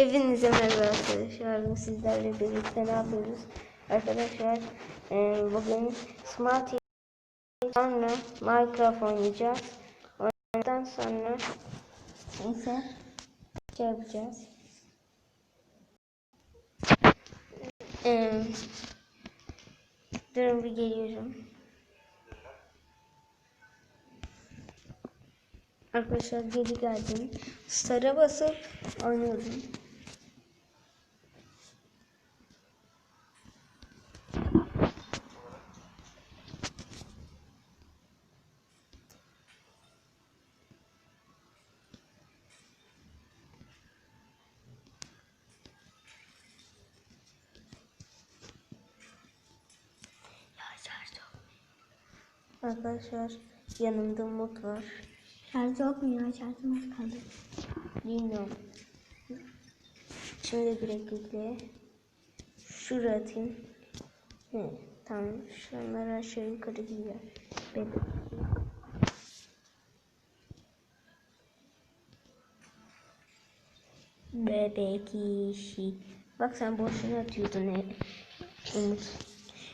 Hepinize merhaba arkadaşlar. Sizlerle birlikte ne yapıyoruz? Arkadaşlar e, bugün Smart sonra Minecraft oynayacağız. Ondan sonra ise şey yapacağız. E, durun bir geliyorum. Arkadaşlar geri geldim. Star'a basıp oynuyorum. Arkadaşlar yanımda Umut var. Şarj yok mu ya? Şarjım az kaldı. Bilmiyorum. Şimdi direkt yükle. Şuraya atayım. He, tamam. Şunları aşağı yukarı gidiyor. Bebek. Bebek işi. Bak sen boşuna atıyordun. Umut.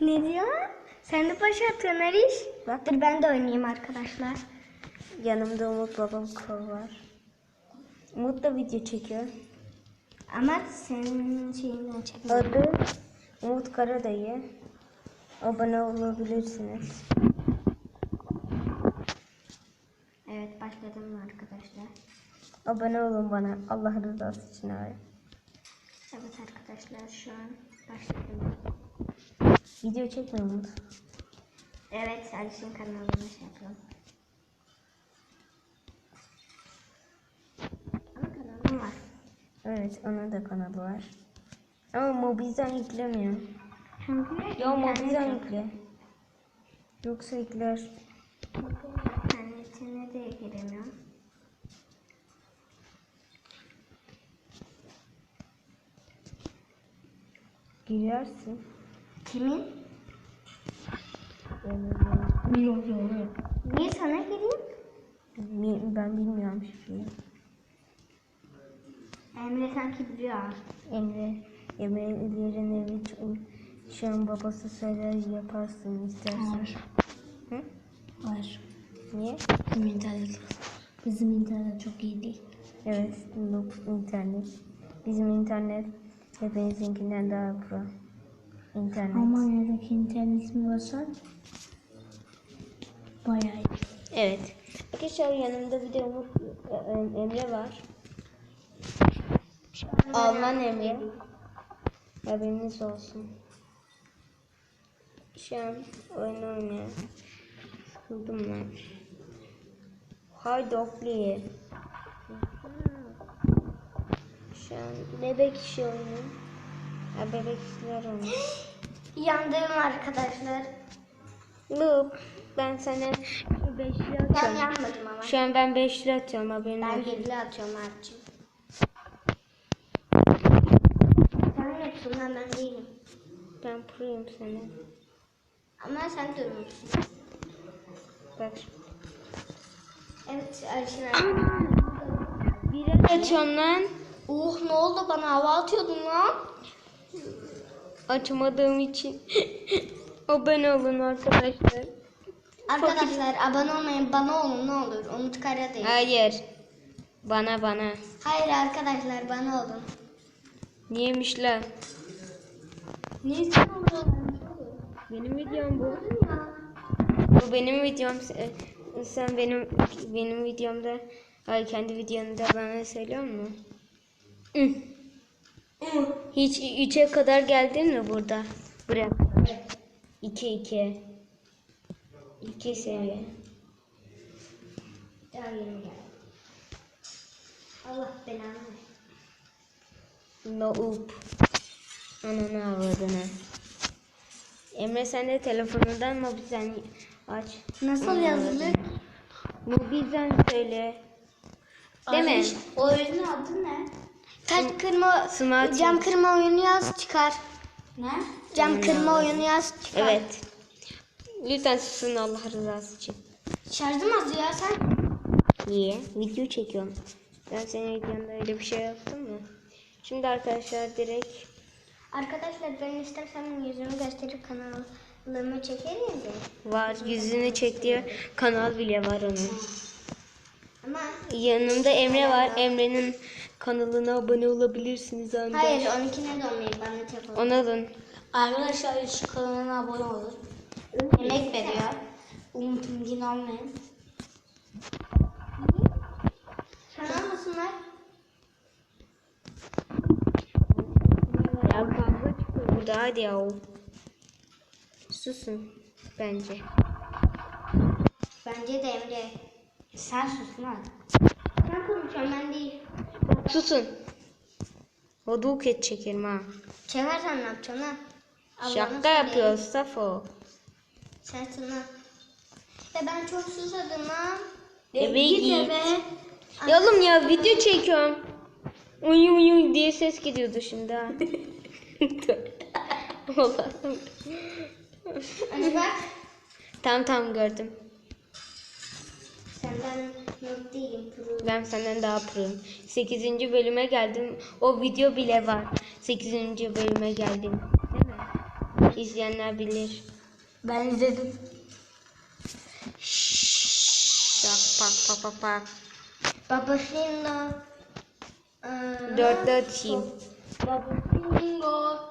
Ne diyor? Sen de başa Ariş. Bak Dur ben de oynayayım arkadaşlar. yanımda Umut babam kol var. Umut da video çekiyor. Ama senin şeyinden çekme. Adı Umut Karadayı. Abone olabilirsiniz. Evet başladım mı arkadaşlar? Abone olun bana. Allah rızası için abi. Evet arkadaşlar şu an başladım. Video çekme Umut. Evet Aliş'in kanalına şey yapıyorum. Ama kanalım var. Evet onun da kanalı var. Ama mobilden yüklemiyor. Çünkü Ya mobilden yükle. Yoksa yükler. İnternetine de giremiyorum. Girersin. Kimin? Yok yok. Niye sana gireyim? ben bilmiyorum şifreyi. Emre sanki biliyor. Emre, Emre'lerin evi ç- şu an babası söyler yaparsın istersen. Hı? Var. Niye? Bizim internet. Bizim internet çok iyi değil. Evet, bu internet. Bizim internet hepinizinkinden daha pro. İnternet. Almanya'daki internetimi basar. Bayağı iyi. Evet. Arkadaşlar yanımda bir de Umut, e, Emre var. Alman Emre. Haberiniz olsun. Şu an oyun oynuyor. Sıkıldım ben. Haydi Okli'ye. Şu an bebek işi oynuyor. Ha, bebek işler oynuyor. Yandım arkadaşlar. Bu ben sana 5 lira Ben atıyorum. yanmadım ama. Şu an ben 5 lira atıyorum haberin Ben olsun. gerili atıyorum abicim. Sen yapsın lan ben değilim. Ben proyum sana. Ama sen durmuşsun. Bak. Evet Alişin abi. Bir lira atıyorum lan. Oh ne oldu bana hava atıyordun lan. Açmadığım için. Abone olun arkadaşlar. Arkadaşlar abone olmayın bana olun ne olur. Umut Kara değil. Hayır. Bana bana. Hayır arkadaşlar bana olun. Niyemiş lan? Ne için? Benim videom bu. Bu benim videom. Sen- benim benim videomda ay kendi videomda bana söylüyor musun? Hiç 3'e kadar geldin mi burada? Buraya kadar. 2 2. 2 seviye. Daha yeni geldi. Allah belanı versin. Noob. Ananı avradını. Emre sen de telefonundan mobilden aç. Nasıl Ananı yazılır? Mobilden söyle. Değil mi? O oyunun adı ne? Taş kırma, Smart cam kırma oyunu yaz çıkar. Ne? Cam kırma oyunu yaz çıkar. Evet. Lütfen susun Allah rızası için. Şarjım az ya sen. Niye? Video çekiyorum. Ben senin videonda öyle bir şey yaptım mı? Şimdi arkadaşlar direkt Arkadaşlar ben istersem yüzümü gösterip kanalımı çekerim de. var. Yüzünü çektiği kanal bile var onun. Ama Yanında Emre var. Emre'nin kanalına abone olabilirsiniz. Anda. hayır onunkine dönmeyin bana tek olur. Ona alın. Arkadaşlar şu kanalına abone olun. Emek veriyor. Unutun yine olmayın. Kanal mısınlar? Ya kavga çıkıyor burada hadi ya. Susun bence. Bence de Emre. Sen sus lan. Sen konuşuyorsun ben değil. Susun. Hoduk et çekerim ha. Çekersen ne yapacaksın ha? Şaka yapıyoruz Safo. Sensin ha. Ya ben çok susadım ha. Eve Git eve. Ya oğlum ya video çekiyorum. Uyu uyu diye ses gidiyordu şimdi ha. Allah'ım. Hadi bak. Tamam tamam gördüm. Not değilim. Pro. Ben senden daha proyum. 8. bölüme geldim. O video bile var. 8. bölüme geldim. Değil mi? İzleyenler bilir. Ben izledim. Bak bak bak bak bak. Babasıyla. Dörtte atayım. Babasıyla.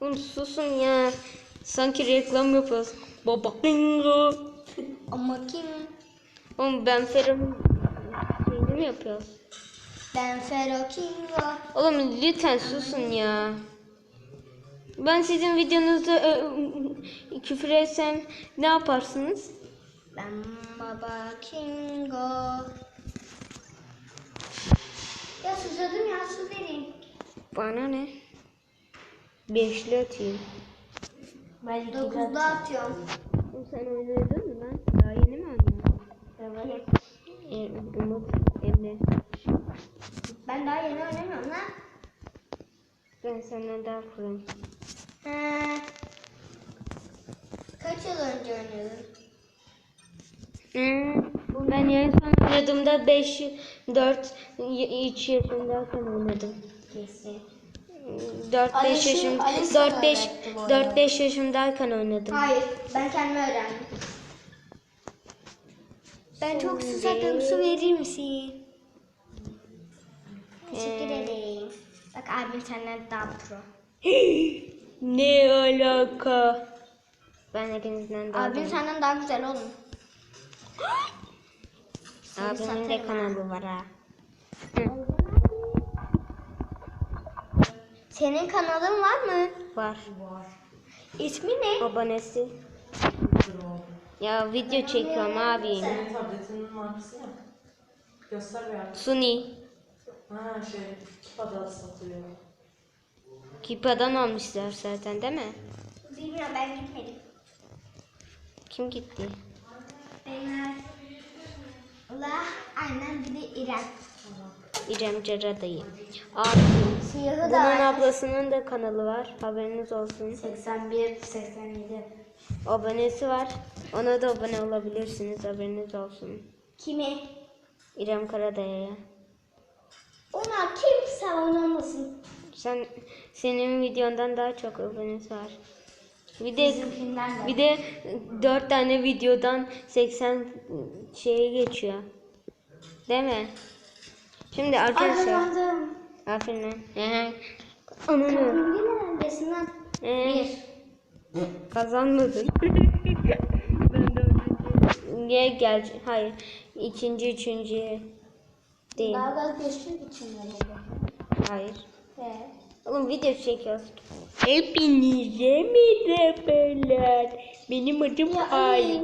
Oğlum susun ya. Sanki reklam yapıyoruz. Baba bingo. Ama kim? Oğlum ben Ferhat'ın şeyini mi yapıyoruz? Ben Fero Kingo. Oğlum lütfen susun ya. Ben sizin videonuzda ö, küfür etsem ne yaparsınız? Ben Baba Kingo. Ya susadım ya su vereyim. Bana ne? Beşli atayım. Ben dokuzda atıyorum. Sen oynadın mı lan? Daha yeni mi oynadın? Evet. E, Umut, Emre. Ben daha yeni oynamıyorum lan. Ben senden daha proyum. He. Kaç yıl önce oynadın? Hmm, ben en son oynadığımda 5, 4, 3 yaşındayken oynadım. Kesin. 4 Ali 5 şu- yaşım Ali sana 4 5 öğretti bu 4 5 yaşımdayken oynadım. Hayır, ben kendim öğrendim. Ben çok susadım, su verir misin? Teşekkür Ee. ederim. Bak abim senden daha pro. ne alaka? Ben hepinizden daha Abim senden daha güzel oğlum. Abimin de kanalı var ha. Senin kanalın var mı? Var. İsmi ne? Abonesi. Ya video çekiyorum abim. Senin tabletinin markası ne? Göster bir artık. Suni. Ha şey, Kipada satılıyor. Kipa'dan almışlar zaten değil mi? Bilmiyorum ben gitmedim. Kim gitti? Benim Allah aynen bir de İrem. İrem Caradayı. Abi. Siyahı da Bunun var. ablasının da kanalı var. Haberiniz olsun. 81, 87. Abonesi var. Ona da abone olabilirsiniz. Haberiniz olsun. Kimi? İrem Karadayı'ya. Ona kimse oynamasın. Sen senin videondan daha çok abonesi var. Bir de Bizimkinden de. bir de 4 tane videodan 80 şeye geçiyor. Değil mi? Şimdi arkadaşlar. Aferin hı. Ananı. Yine lan? Ee, Bir. Kazanmadın. ben de. Niye gel? Hayır. İkinci, üçüncü değil. Dalga geçtiğin için öyle. Hayır. Evet. Oğlum video çekiyoruz. Hepinize merhabalar. Benim adım Ya Ay. Ali.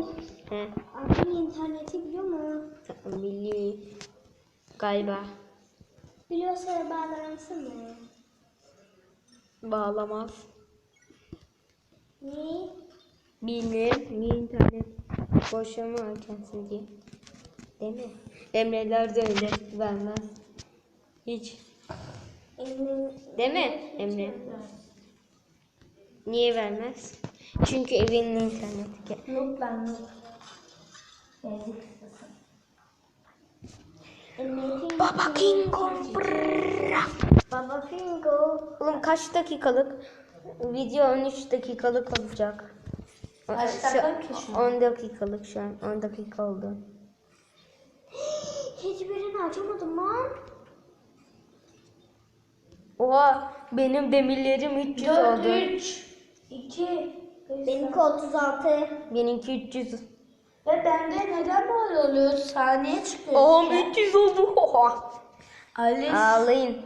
He, Abi interneti biliyor mu? biliyorum. Galiba. Biliyorsa bağlansın mı? Bağlamaz. Ne? Bilir. Niye internet boşa mı harcansın diye. Değil mi? Emreler de öyle vermez. Hiç. Emin. Değil mi Emre? Niye vermez? Çünkü evinin interneti. Yok ben yok. Yazık kısası. Baba King Kong. Baba Fingo. Oğlum kaç dakikalık? Video 13 dakikalık olacak. Kaç Şu- dakika ki şu an? 10 dakikalık şu an. 10 dakika oldu. Hiçbirini açamadım lan. Oha benim demirlerim 300 oldu. 3, 2, Benimki 36. Benimki 300. Ve bende neden böyle oluyor? Saniye çıkıyor. Oğlum işte. 300 oldu. Oha. Aliş, Ağlayın.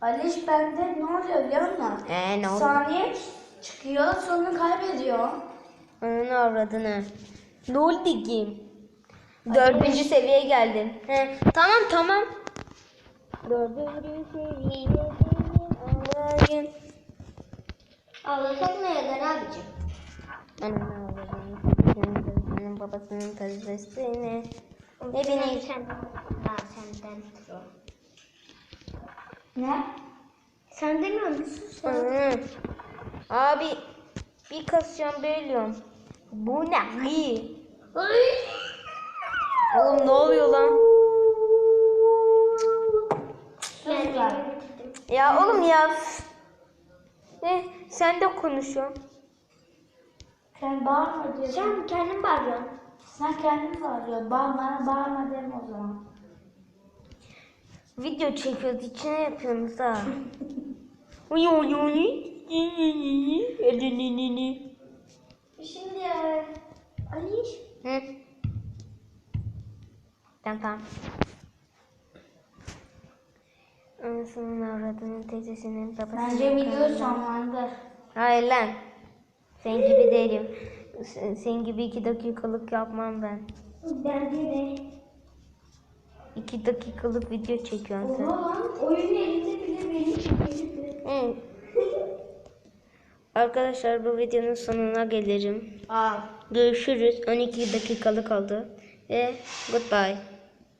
Aliş bende ne oluyor biliyor musun? Ee ne oldu? Saniye çıkıyor sonra kaybediyor. Onun avradını. Ne oldu ki? Dördüncü seviyeye geldin. He, tamam tamam. Dördüncü seviyeye alayım. Ağlasak ne eder abicim? Ananı avradını. Senin babasının teyzesini. Ne bileyim. Ha senden. Ne? Sen demiyor musun sen? Hı. Abi bir kasıyorum bölüyorum. Bu ne? Ay. Oğlum ne oluyor lan? Ya oğlum ya. Ne? Sen de konuşuyorsun. Sen bağırma diyorsun. Sen kendin bağırıyorsun. Sen kendin bağırıyorsun. Bağırma, bana bağırma deme o zaman. Video çekiyoruz içine yapıyorsunuz ha. Uyu uyu. Elini. Şimdi Aliş. Hı. Tamam tamam. Anasının avradının teyzesinin babasının. Bence video sonlandı. Hayır lan. Sen gibi değilim. Sen gibi iki dakikalık yapmam ben. Bence de. İki dakikalık video çekiyorsun sen. Oha lan oyun elinde bile beni çekiyor. Arkadaşlar bu videonun sonuna gelirim. Aa. Görüşürüz. 12 dakikalık oldu. Ve goodbye.